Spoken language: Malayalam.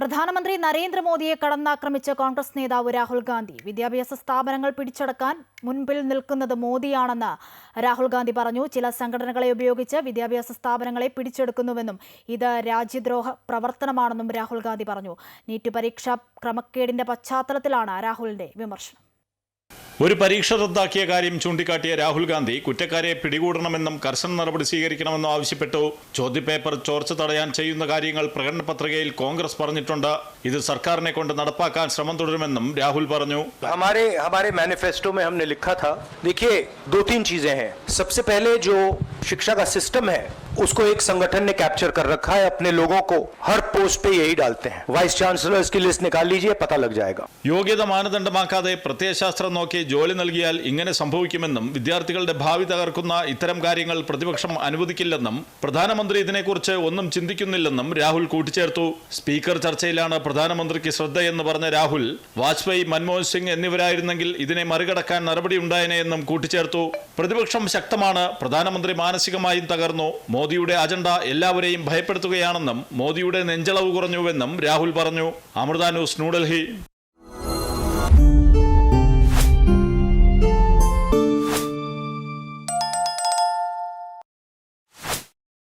പ്രധാനമന്ത്രി നരേന്ദ്രമോദിയെ കടന്നാക്രമിച്ച കോൺഗ്രസ് നേതാവ് രാഹുൽ ഗാന്ധി. വിദ്യാഭ്യാസ സ്ഥാപനങ്ങൾ പിടിച്ചടക്കാൻ മുൻപിൽ നിൽക്കുന്നത് മോദിയാണെന്ന് രാഹുൽ ഗാന്ധി പറഞ്ഞു. ചില സംഘടനകളെ ഉപയോഗിച്ച് വിദ്യാഭ്യാസ സ്ഥാപനങ്ങളെ പിടിച്ചെടുക്കുന്നുവെന്നും ഇത് രാജ്യദ്രോഹ പ്രവർത്തനമാണെന്നും രാഹുൽ ഗാന്ധി പറഞ്ഞു. നീറ്റ് പരീക്ഷാ ക്രമക്കേടിന്റെ പശ്ചാത്തലത്തിലാണ് രാഹുലിന്റെ വിമർശനം. ഒരു പരീക്ഷ റദ്ദാക്കിയ കാര്യം ചൂണ്ടിക്കാട്ടിയ രാഹുൽ ഗാന്ധി കുറ്റക്കാരെ പിടികൂടണമെന്നും കർശന നടപടി സ്വീകരിക്കണമെന്നും ആവശ്യപ്പെട്ടു ചോദ്യപേപ്പർ ചോർച്ച തടയാൻ ചെയ്യുന്ന കാര്യങ്ങൾ പ്രകടന പത്രികയിൽ കോൺഗ്രസ് പറഞ്ഞിട്ടുണ്ട് ഇത് സർക്കാരിനെ കൊണ്ട് നടപ്പാക്കാൻ ശ്രമം തുടരുമെന്നും രാഹുൽ പറഞ്ഞു हमारे हमारे मैनिफेस्टो में हमने लिखा था देखिए दो तीन चीजें हैं सबसे पहले जो शिक्षा का सिस्टम है उसको एक संगठन ने कैप्चर कर रखा है अपने लोगों को हर पोस्ट पे यही डालते हैं वाइस चांसलर्स की लिस्ट निकाल लीजिए पता लग जाएगा യോഗ്യത മാനദണ്ഡമാക്കാതെ പ്രത്യയശാസ്ത്രം നോക്കി ജോലി നൽകിയാൽ ഇങ്ങനെ സംഭവിക്കുമെന്നും വിദ്യാർത്ഥികളുടെ ഭാവി തകർക്കുന്ന ഇത്തരം കാര്യങ്ങൾ പ്രതിപക്ഷം അനുവദിക്കില്ലെന്നും പ്രധാനമന്ത്രി ഇതിനെക്കുറിച്ച് ഒന്നും ചിന്തിക്കുന്നില്ലെന്നും രാഹുൽ കൂട്ടിച്ചേർത്തു സ്പീക്കർ ചർച്ചയിലാണ് പ്രധാനമന്ത്രിക്ക് ശ്രദ്ധയെന്ന് പറഞ്ഞ രാഹുൽ വാജ്പേയി മൻമോഹൻ സിംഗ് എന്നിവരായിരുന്നെങ്കിൽ ഇതിനെ മറികടക്കാൻ നടപടിയുണ്ടായേനെ എന്നും കൂട്ടിച്ചേർത്തു പ്രതിപക്ഷം ശക്തമാണ് പ്രധാനമന്ത്രി മാനസികമായും തകർന്നു. മോദിയുടെ അജണ്ട എല്ലാവരെയും ഭയപ്പെടുത്തുകയാണെന്നും മോദിയുടെ നെഞ്ചളവ് കുറഞ്ഞുവെന്നും രാഹുൽ പറഞ്ഞു. അമൃത ന്യൂസ് ന്യൂഡൽഹി.